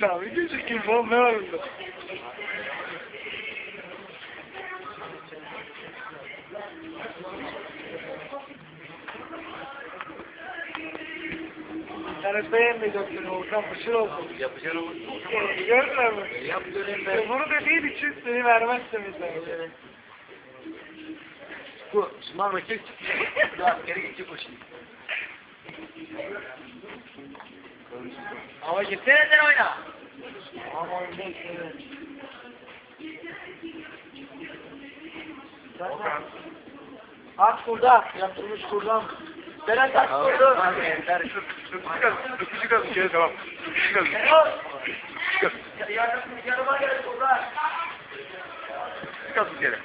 Ya video çekeyim oğlum ne var bunda? İnternet beğenmeyeceksin Oğuzhan fışır olsun. Yapacağını unuttum. Görmüyor musun? Yap dönem ben. Bunu dediğin için seni vermezsin bize. Bu Şımarma çek. Ya geri gidecek o şimdi. Ama gitsene sen oyna. Ama oyunda işte. Volkan. At burada. Yaptırmış buradan. Beren kaç kurdu? Küçük az şey tamam. Az. Küçük az. Yardım, yardıma gel. Küçük az bir kere.